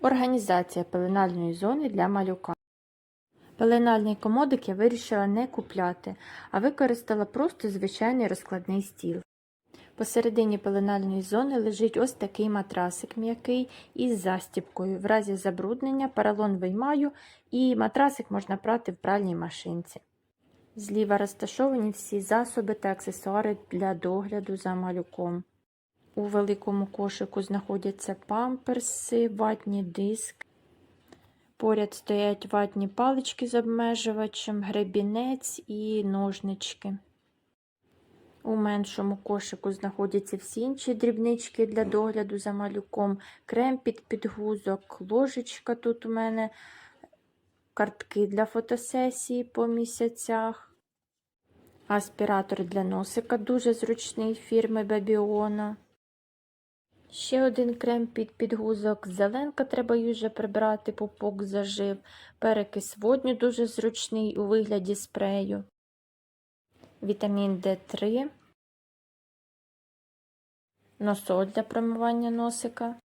Організація пеленальної зони для малюка. Пеленальний комодик я вирішила не купляти, а використала просто звичайний розкладний стіл. Посередині пеленальної зони лежить ось такий матрасик м'який із застіпкою. В разі забруднення поролон виймаю і матрасик можна прати в пральній машинці. Зліва розташовані всі засоби та аксесуари для догляду за малюком. У великому кошику знаходяться памперси, ватні диски. Поряд стоять ватні палички з обмежувачем, гребінець і ножнички. У меншому кошику знаходяться всі інші дрібнички для догляду за малюком, крем під підгузок, ложечка тут у мене, картки для фотосесії по місяцях, аспіратор для носика дуже зручний фірми Бабіона. Ще один крем під підгузок, зеленка треба її вже прибрати, пупок зажив, перекис водню дуже зручний у вигляді спрею, вітамін D3, носоль для промивання носика.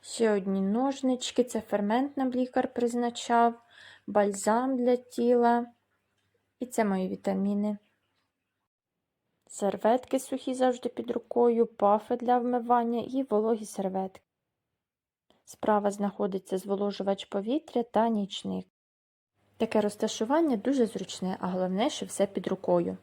Ще одні ножнички, це фермент нам лікар призначав, бальзам для тіла. І це мої вітаміни. Серветки сухі завжди під рукою, пафи для вмивання і вологі серветки. Справа знаходиться зволожувач повітря та нічник. Таке розташування дуже зручне, а головне, що все під рукою.